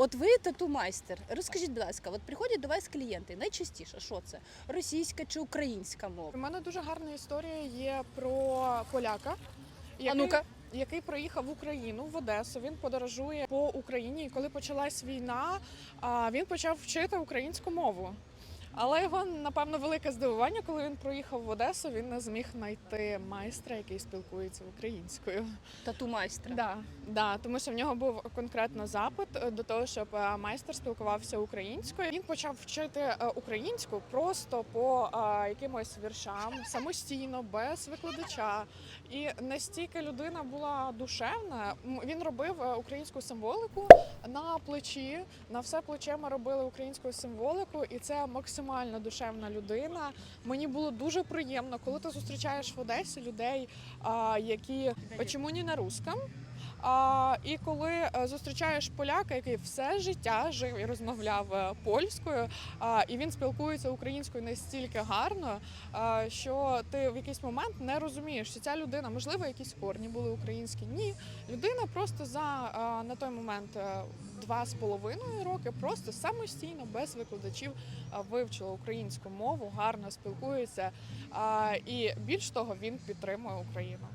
От ви тату-майстер. Розкажіть, будь ласка, от приходять до вас клієнти. Найчастіше що це? Російська чи українська мова? У мене дуже гарна історія є про поляка, А ну-ка. який приїхав в Україну в Одесу. Він подорожує по Україні. І коли почалась війна, він почав вчити українську мову. Але його, напевно, велике здивування, коли він приїхав в Одесу, він не зміг знайти майстра, який спілкується українською. Тату-майстра. Да, да, тому що в нього був конкретно запит е, до того, щоб е, майстер спілкувався українською. Він почав вчити е, українську просто по е, якимось віршам самостійно, без викладача. І настільки людина була душевна. Він робив українську символику на плечі. На все плече ми робили українську символику, і це максимально душевна людина. Мені було дуже приємно, коли ти зустрічаєш в Одесі людей, які чому не на русском. А, і коли е, зустрічаєш поляка, який все життя жив і розмовляв е, польською, а, і він спілкується українською настільки гарно, а, що ти в якийсь момент не розумієш, що ця людина, можливо, якісь корні були українські. Ні, людина просто за а, на той момент е, два з половиною роки просто самостійно, без викладачів, вивчила українську мову, гарно спілкується. А, і більш того, він підтримує Україну.